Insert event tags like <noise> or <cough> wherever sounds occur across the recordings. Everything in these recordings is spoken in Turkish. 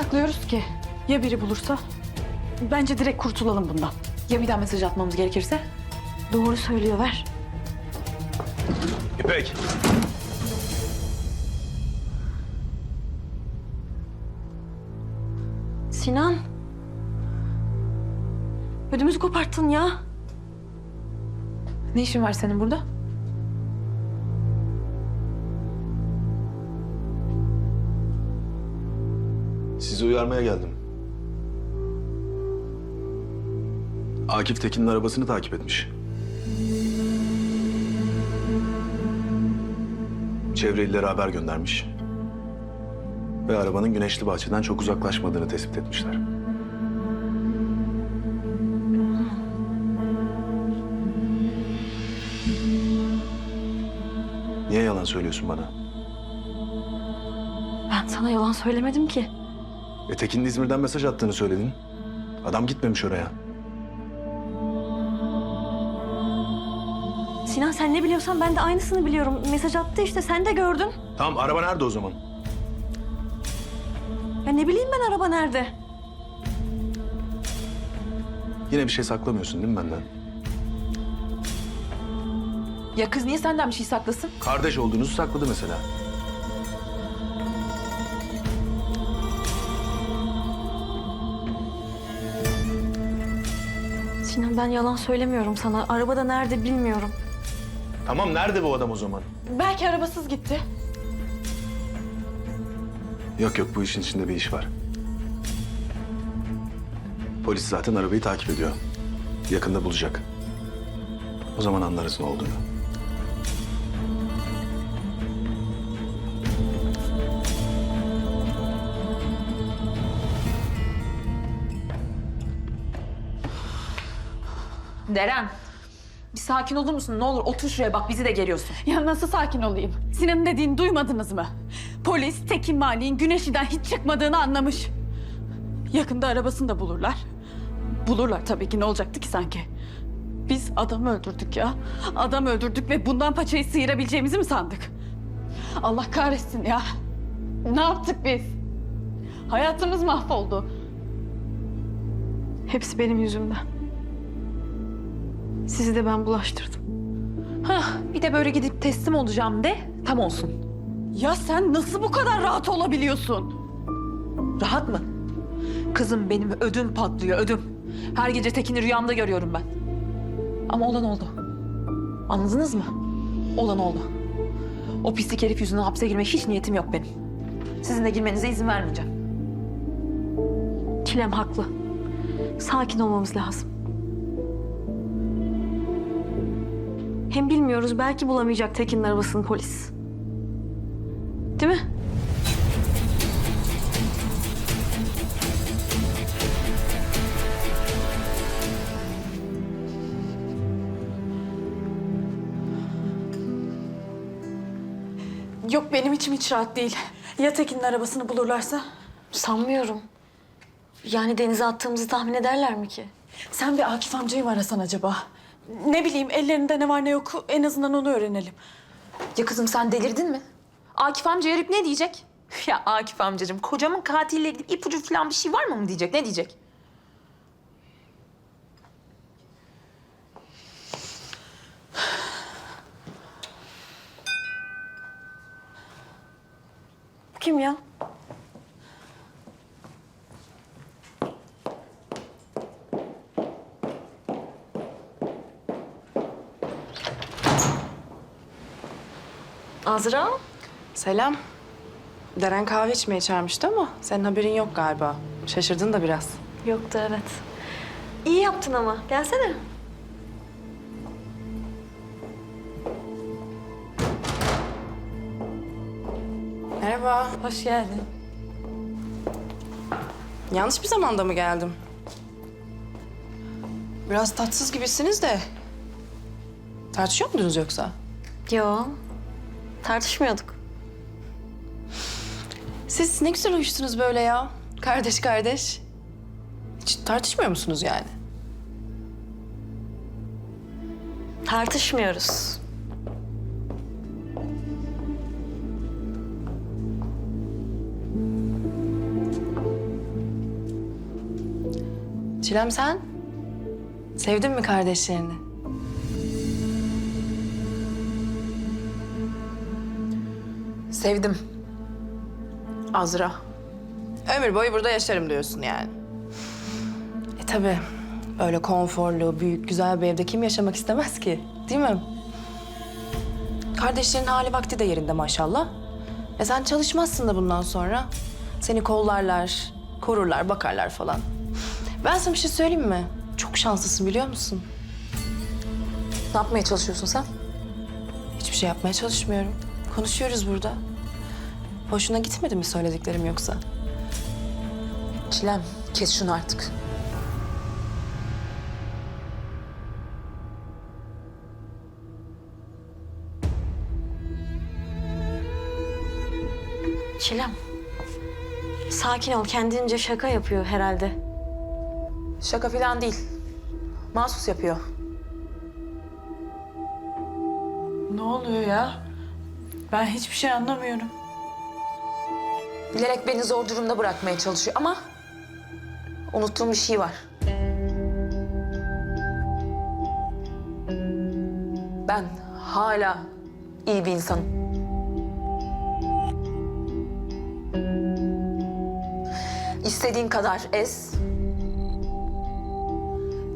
Saklıyoruz ki? Ya biri bulursa? Bence direkt kurtulalım bundan. Ya bir daha mesaj atmamız gerekirse? Doğru söylüyor ver. İpek. Sinan. Ödümüzü koparttın ya. Ne işin var senin burada? Sizi uyarmaya geldim. Akif Tekin'in arabasını takip etmiş. Çevrelilere haber göndermiş. Ve arabanın Güneşli Bahçe'den çok uzaklaşmadığını tespit etmişler. Niye yalan söylüyorsun bana? Ben sana yalan söylemedim ki. E Tekin'in İzmir'den mesaj attığını söyledin. Adam gitmemiş oraya. Sinan sen ne biliyorsan ben de aynısını biliyorum. Mesaj attı işte sen de gördün. Tamam araba nerede o zaman? Ya ne bileyim ben araba nerede? Yine bir şey saklamıyorsun değil mi benden? Ya kız niye senden bir şey saklasın? Kardeş olduğunuzu sakladı mesela. Ben yalan söylemiyorum sana. Arabada nerede bilmiyorum. Tamam nerede bu adam o zaman? Belki arabasız gitti. Yok yok bu işin içinde bir iş var. Polis zaten arabayı takip ediyor. Yakında bulacak. O zaman anlarız ne olduğunu. Deren. Bir sakin olur musun? Ne olur otur şuraya bak bizi de geriyorsun. Ya nasıl sakin olayım? Sinan'ın dediğini duymadınız mı? Polis Tekin Mali'nin Güneşi'den hiç çıkmadığını anlamış. Yakında arabasını da bulurlar. Bulurlar tabii ki ne olacaktı ki sanki? Biz adam öldürdük ya. Adam öldürdük ve bundan paçayı sıyırabileceğimizi mi sandık? Allah kahretsin ya. Ne yaptık biz? Hayatımız mahvoldu. Hepsi benim yüzümden. Sizi de ben bulaştırdım. Hah, bir de böyle gidip teslim olacağım de tam olsun. Ya sen nasıl bu kadar rahat olabiliyorsun? Rahat mı? Kızım benim ödüm patlıyor ödüm. Her gece Tekin'i rüyamda görüyorum ben. Ama olan oldu. Anladınız mı? Olan oldu. O pislik herif yüzünden hapse girmeye hiç niyetim yok benim. Sizin de girmenize izin vermeyeceğim. Çilem haklı. Sakin olmamız lazım. Hem bilmiyoruz belki bulamayacak Tekin'in arabasını polis. Değil mi? Yok benim içim hiç rahat değil. Ya Tekin'in arabasını bulurlarsa? Sanmıyorum. Yani denize attığımızı tahmin ederler mi ki? Sen bir Akif amcayı mı arasan acaba? Ne bileyim ellerinde ne var ne yok en azından onu öğrenelim. Ya kızım sen delirdin mi? Akif amca yarıp ne diyecek? <laughs> Ya Akif amcacığım kocamın katiliyle gidip ipucu falan bir şey var mı mı diyecek? Ne diyecek? Kim ya? Azra? Selam. Deren kahve içmeye çağırmıştı ama senin haberin yok galiba. Şaşırdın da biraz. Yoktu evet. İyi yaptın ama. Gelsene. Merhaba. Hoş geldin. Yanlış bir zamanda mı geldim? Biraz tatsız gibisiniz de. Tartışıyor muydunuz yoksa? Yo. Tartışmıyorduk. Siz ne güzel uyuştunuz böyle ya. Kardeş kardeş. Hiç tartışmıyor musunuz yani? Tartışmıyoruz. Çilem sen sevdin mi kardeşlerini? Sevdim. Azra. Ömür boyu burada yaşarım diyorsun yani. E tabii. Böyle konforlu, büyük, güzel bir evde kim yaşamak istemez ki? Değil mi? Kardeşlerin hali vakti de yerinde maşallah. E sen çalışmazsın da bundan sonra. Seni kollarlar, korurlar, bakarlar falan. Ben sana bir şey söyleyeyim mi? Çok şanslısın biliyor musun? Ne yapmaya çalışıyorsun sen? Hiçbir şey yapmaya çalışmıyorum. Konuşuyoruz burada. Hoşuna gitmedi mi söylediklerim yoksa? Çilem kes şunu artık. Çilem. Sakin ol. Kendince şaka yapıyor herhalde. Şaka falan değil. Mahsus yapıyor. Ne oluyor ya? Ben hiçbir şey anlamıyorum. Bilerek beni zor durumda bırakmaya çalışıyor ama unuttuğum bir şey var. Ben hala iyi bir insanım. İstediğin kadar ez.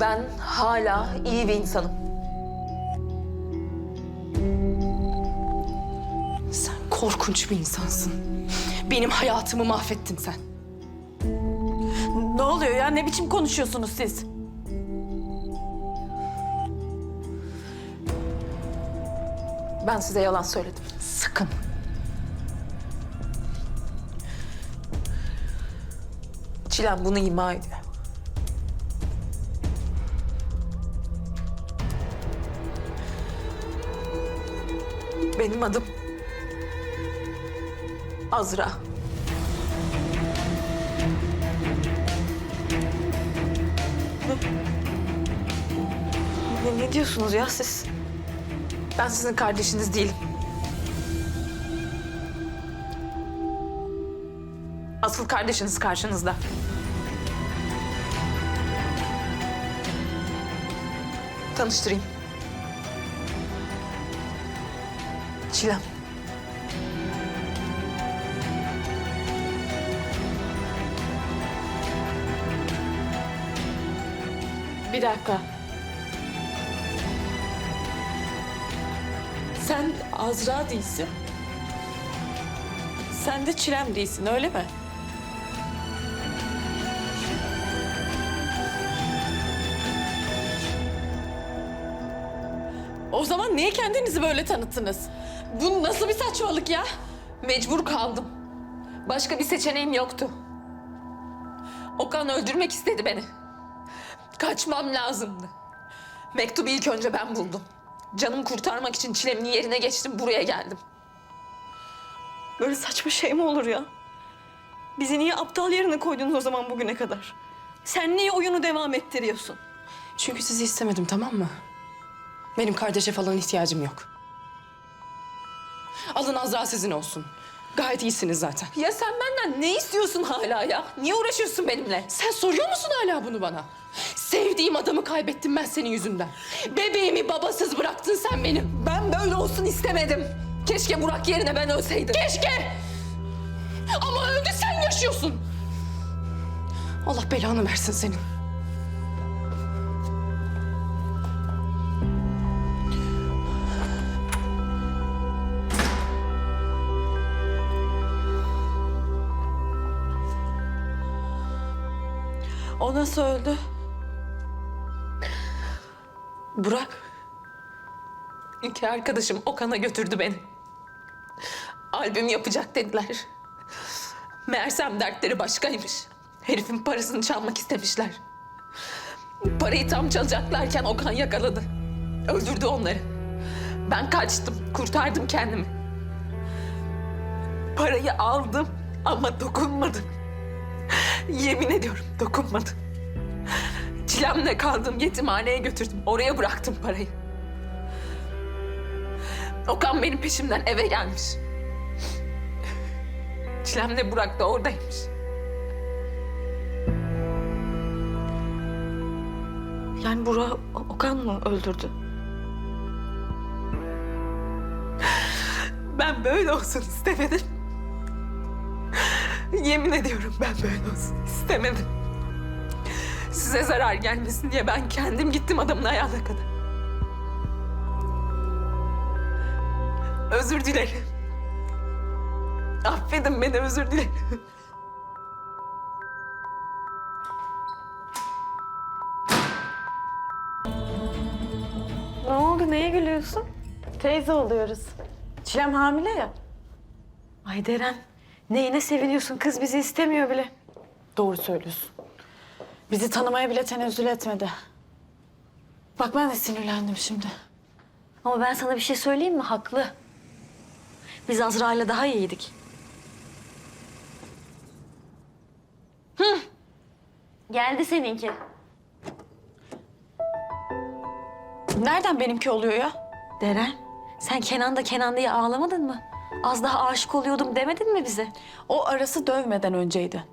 Ben hala iyi bir insanım. Korkunç bir insansın. Benim hayatımı mahvettin sen. Ne oluyor ya? Ne biçim konuşuyorsunuz siz? Ben size yalan söyledim. Sakın. Çilem bunu ima ediyor. Benim adım Azra. Ne, ne diyorsunuz ya siz? Ben sizin kardeşiniz değilim. Asıl kardeşiniz karşınızda. Tanıştırayım. Çilem. Bir dakika. Sen Azra değilsin. Sen de Çilem değilsin öyle mi? O zaman niye kendinizi böyle tanıttınız? Bu nasıl bir saçmalık ya? Mecbur kaldım. Başka bir seçeneğim yoktu. Okan öldürmek istedi beni. Kaçmam lazımdı. Mektubu ilk önce ben buldum. Canımı kurtarmak için çilemin yerine geçtim, buraya geldim. Böyle saçma şey mi olur ya? Bizi niye aptal yerine koydunuz o zaman bugüne kadar? Sen niye oyunu devam ettiriyorsun? Çünkü sizi istemedim tamam mı? Benim kardeşe falan ihtiyacım yok. Alın Azra sizin olsun. Gayet iyisiniz zaten. Ya sen benden ne istiyorsun hala ya? Niye uğraşıyorsun benimle? Sen soruyor musun hala bunu bana? Sevdiğim adamı kaybettim ben senin yüzünden. Bebeğimi babasız bıraktın sen benim. Ben böyle olsun istemedim. Keşke Burak yerine ben ölseydim. Keşke! Ama öldü sen yaşıyorsun. Allah belanı versin senin. O nasıl öldü? Burak. İki arkadaşım Okan'a götürdü beni. Albüm yapacak dediler. Meğersem dertleri başkaymış. Herifin parasını çalmak istemişler. Parayı tam çalacaklarken Okan yakaladı. Öldürdü onları. Ben kaçtım, kurtardım kendimi. Parayı aldım ama dokunmadım. <laughs> Yemin ediyorum dokunmadım. Çilemle kaldığım yetimhaneye götürdüm. Oraya bıraktım parayı. Okan benim peşimden eve gelmiş. Çilemle Burak da oradaymış. Yani Burak Okan mı öldürdü? Ben böyle olsun istemedim. Yemin ediyorum ben böyle olsun istemedim. Size zarar gelmesin diye ben kendim gittim adamın ayağına kadar. Özür dilerim. Affedin beni özür dilerim. Ne oldu? Neye gülüyorsun? Teyze oluyoruz. Çilem hamile ya. Ay Deren, neyine seviniyorsun? Kız bizi istemiyor bile. Doğru söylüyorsun. Bizi tanımaya bile tenezzül etmedi. Bak ben de sinirlendim şimdi. Ama ben sana bir şey söyleyeyim mi? Haklı. Biz Azra'yla daha iyiydik. Hı. Geldi seninki. Nereden benimki oluyor ya? Deren, sen Kenan da Kenan diye ağlamadın mı? Az daha aşık oluyordum demedin mi bize? O arası dövmeden önceydi.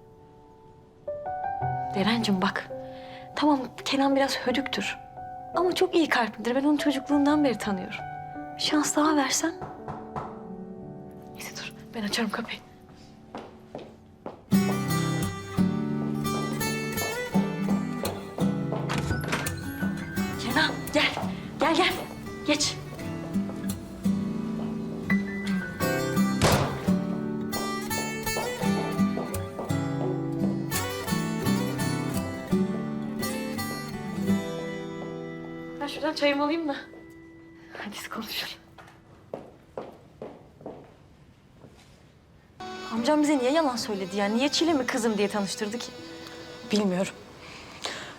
Derencim bak. Tamam Kenan biraz hödüktür. Ama çok iyi kalplidir. Ben onu çocukluğundan beri tanıyorum. Bir şans daha versen. Neyse dur ben açarım kapıyı. Kenan gel. Gel gel. Geç. Ben çayımı alayım da. Hadi siz konuşun. Amcam bize niye yalan söyledi ya? Niye Çile mi kızım diye tanıştırdı ki? Bilmiyorum.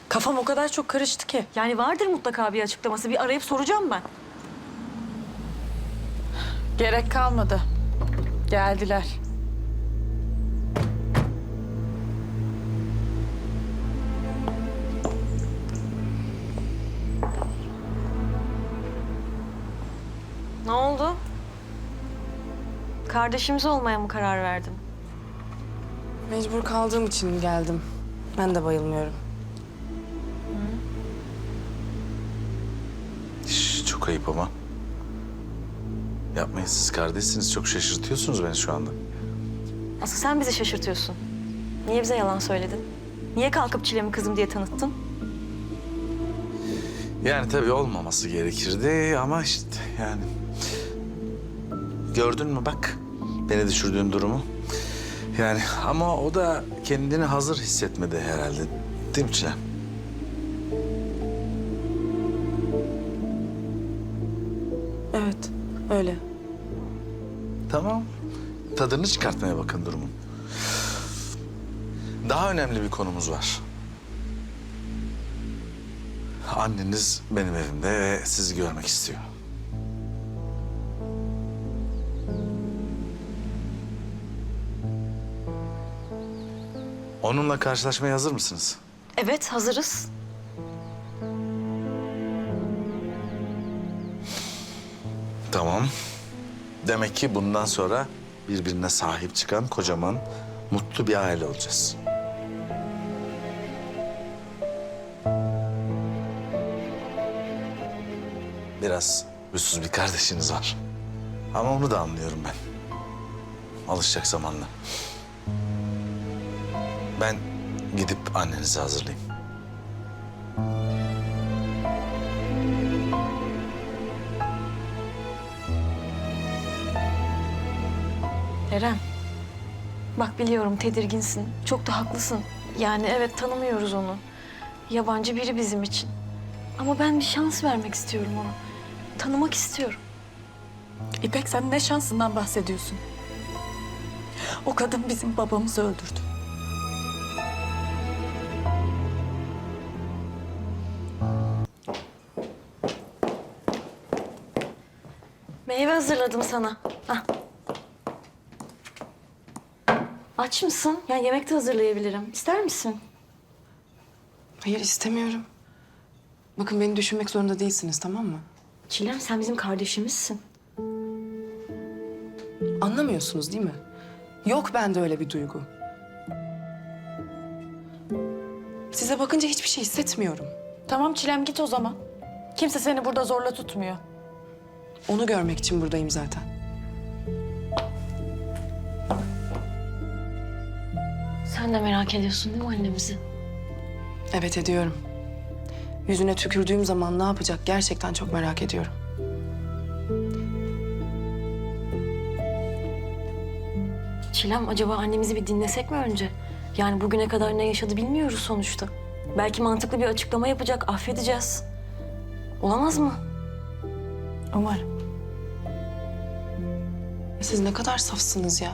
Kafam o kadar çok karıştı ki. Yani vardır mutlaka bir açıklaması. Bir arayıp soracağım ben. Gerek kalmadı. Geldiler. Ne oldu? Kardeşimiz olmaya mı karar verdin? Mecbur kaldığım için geldim. Ben de bayılmıyorum. Şş, çok ayıp ama. Yapmayın siz kardeşsiniz. Çok şaşırtıyorsunuz beni şu anda. Asıl sen bizi şaşırtıyorsun. Niye bize yalan söyledin? Niye kalkıp Çile'mi kızım diye tanıttın? Yani tabii olmaması gerekirdi ama işte yani... Gördün mü bak beni düşürdüğün durumu. Yani ama o da kendini hazır hissetmedi herhalde. Değil mi Çilem? Evet, öyle. Tamam. Tadını çıkartmaya bakın durumun. Daha önemli bir konumuz var. Anneniz benim evimde ve sizi görmek istiyor. Onunla karşılaşmaya hazır mısınız? Evet, hazırız. Tamam. Demek ki bundan sonra birbirine sahip çıkan kocaman, mutlu bir aile olacağız. Biraz huysuz bir kardeşiniz var. Ama onu da anlıyorum ben. Alışacak zamanla. Ben gidip annenizi hazırlayayım. Eren. Bak biliyorum tedirginsin. Çok da haklısın. Yani evet tanımıyoruz onu. Yabancı biri bizim için. Ama ben bir şans vermek istiyorum ona. Tanımak istiyorum. İpek sen ne şansından bahsediyorsun? O kadın bizim babamızı öldürdü. Hazırladım sana. Ah. Aç mısın? Yani yemek de hazırlayabilirim. İster misin? Hayır, istemiyorum. Bakın beni düşünmek zorunda değilsiniz, tamam mı? Çilem sen bizim kardeşimizsin. Anlamıyorsunuz değil mi? Yok bende öyle bir duygu. Size bakınca hiçbir şey hissetmiyorum. Tamam Çilem git o zaman. Kimse seni burada zorla tutmuyor. Onu görmek için buradayım zaten. Sen de merak ediyorsun değil mi annemizi? Evet ediyorum. Yüzüne tükürdüğüm zaman ne yapacak gerçekten çok merak ediyorum. Çilem acaba annemizi bir dinlesek mi önce? Yani bugüne kadar ne yaşadı bilmiyoruz sonuçta. Belki mantıklı bir açıklama yapacak, affedeceğiz. Olamaz mı? Umarım. Siz ne kadar safsınız ya.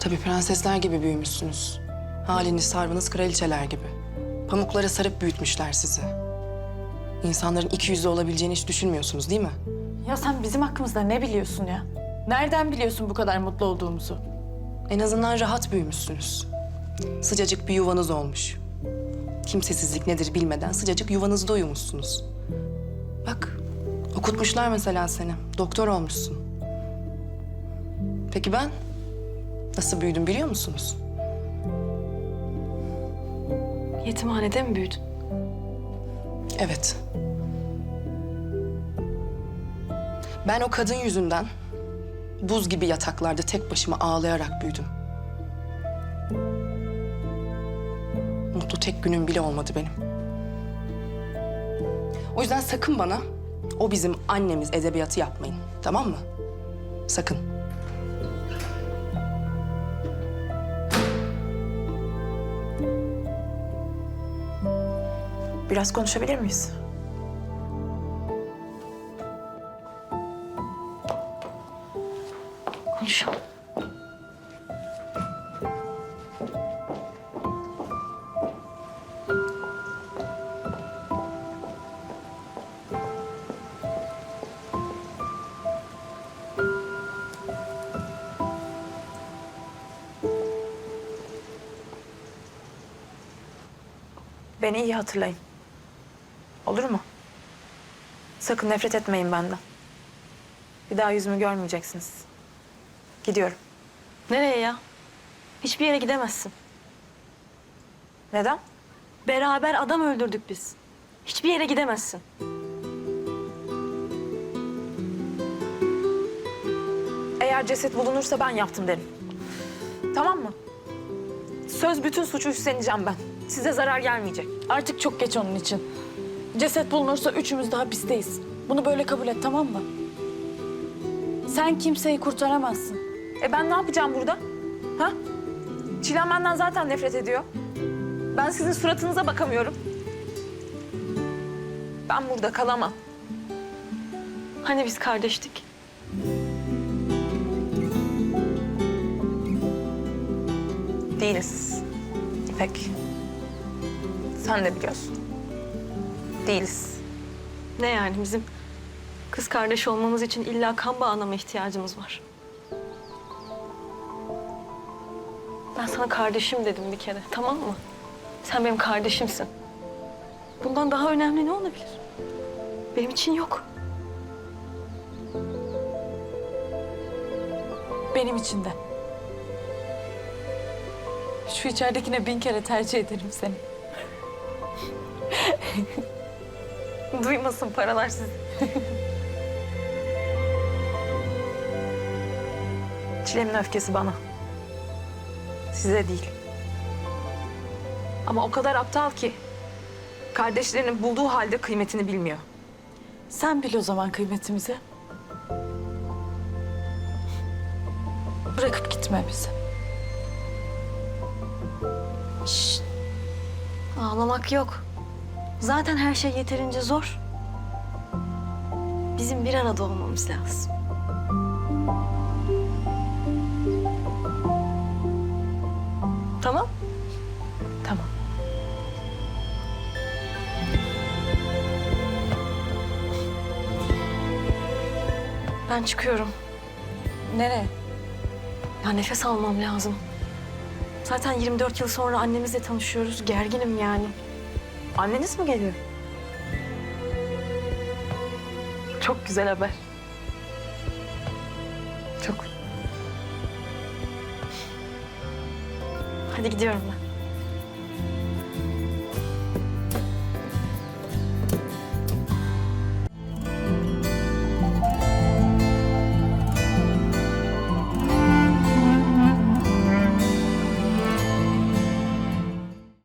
Tabii prensesler gibi büyümüşsünüz. Haliniz sarvınız kraliçeler gibi. Pamuklara sarıp büyütmüşler sizi. İnsanların iki yüzlü olabileceğini hiç düşünmüyorsunuz değil mi? Ya sen bizim hakkımızda ne biliyorsun ya? Nereden biliyorsun bu kadar mutlu olduğumuzu? En azından rahat büyümüşsünüz. Sıcacık bir yuvanız olmuş. Kimsesizlik nedir bilmeden sıcacık yuvanızda uyumuşsunuz. Bak, okutmuşlar mesela seni. Doktor olmuşsun. Peki ben nasıl büyüdüm biliyor musunuz? Yetimhanede mi büyüdün? Evet. Ben o kadın yüzünden buz gibi yataklarda tek başıma ağlayarak büyüdüm. Mutlu tek günüm bile olmadı benim. O yüzden sakın bana o bizim annemiz edebiyatı yapmayın. Tamam mı? Sakın. Biraz konuşabilir miyiz? Konuşalım. Beni iyi hatırlayın. Olur mu? Sakın nefret etmeyin benden. Bir daha yüzümü görmeyeceksiniz. Gidiyorum. Nereye ya? Hiçbir yere gidemezsin. Neden? Beraber adam öldürdük biz. Hiçbir yere gidemezsin. Eğer ceset bulunursa ben yaptım derim. Tamam mı? Söz bütün suçu üstleneceğim ben. Size zarar gelmeyecek. Artık çok geç onun için. Ceset bulunursa üçümüz de hapisteyiz. Bunu böyle kabul et tamam mı? Sen kimseyi kurtaramazsın. E ben ne yapacağım burada? Ha? Çilem benden zaten nefret ediyor. Ben sizin suratınıza bakamıyorum. Ben burada kalamam. Hani biz kardeştik? Değiliz. İpek. Sen de biliyorsun. Değiliz. Ne yani bizim kız kardeş olmamız için illa kan bağına mı ihtiyacımız var? Ben sana kardeşim dedim bir kere, tamam mı? Sen benim kardeşimsin. Bundan daha önemli ne olabilir? Benim için yok. Benim için de. Şu içeridekine bin kere tercih ederim seni. <laughs> Duymasın paralar sizi. Çilemin öfkesi bana. Size değil. Ama o kadar aptal ki kardeşlerinin bulduğu halde kıymetini bilmiyor. Sen bil o zaman kıymetimizi. Bırakıp gitme bizi. Şşt. Ağlamak yok. Zaten her şey yeterince zor. Bizim bir arada olmamız lazım. Tamam? Tamam. Ben çıkıyorum. Nereye? Ya nefes almam lazım. Zaten 24 yıl sonra annemizle tanışıyoruz. Gerginim yani. Anneniz mi geliyor? Çok güzel haber. Çok. Hadi gidiyorum ben.